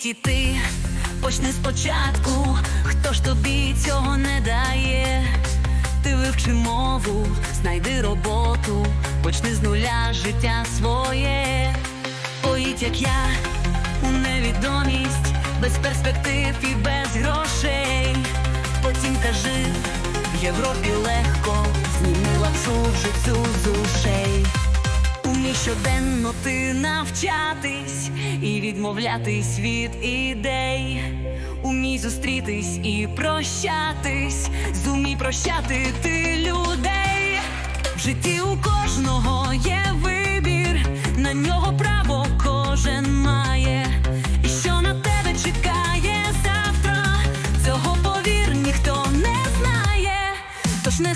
світі ти почни спочатку, хто ж тобі цього не дає, ти вивчи мову, знайди роботу, почни з нуля життя своє, поїдь, як я, у невідомість, без перспектив і без грошей. Потім кажи, в Європі легко, зніми лапшу вже цю з ушей. Умій щоденно ти навчатись і відмовлятись від ідей. Умій зустрітись і прощатись, зумій прощати ти людей. В житті у кожного є вибір, на нього право кожен має. І що на тебе чекає завтра, цього повір ніхто не знає. Тож не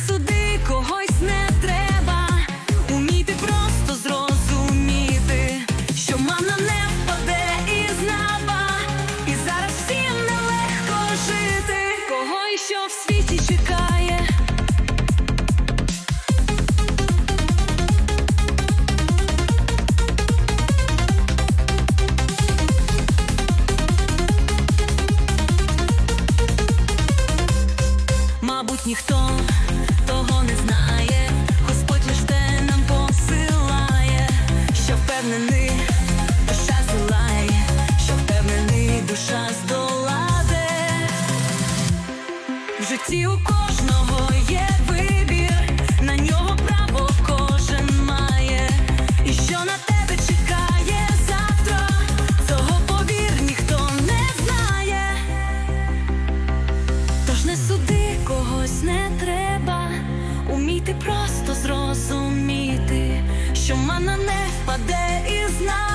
що в світі чекає? Мабуть, ніхто Житті у кожного є вибір, на нього право кожен має. І що на тебе чекає завтра, цього повір ніхто не знає. Тож не суди когось не треба, умійте просто зрозуміти, що мана не впаде із неба,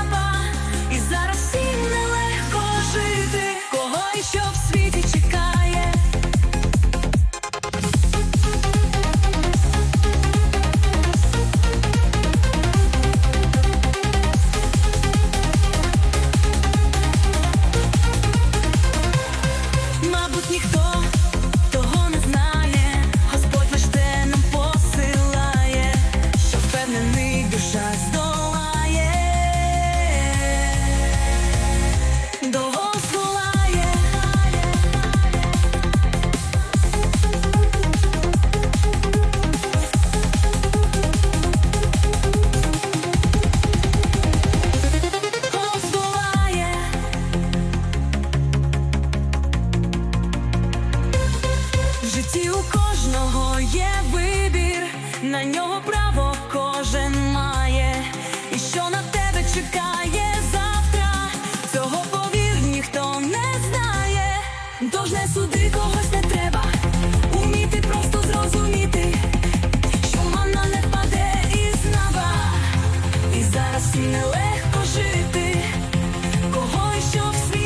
житті у кожного є вибір, на нього право кожен має, і що на тебе чекає завтра, цього повір ніхто не знає, тож не суди когось не треба, уміти просто зрозуміти, що мана не впаде із неба, і зараз нелегко жити, кого й що в світі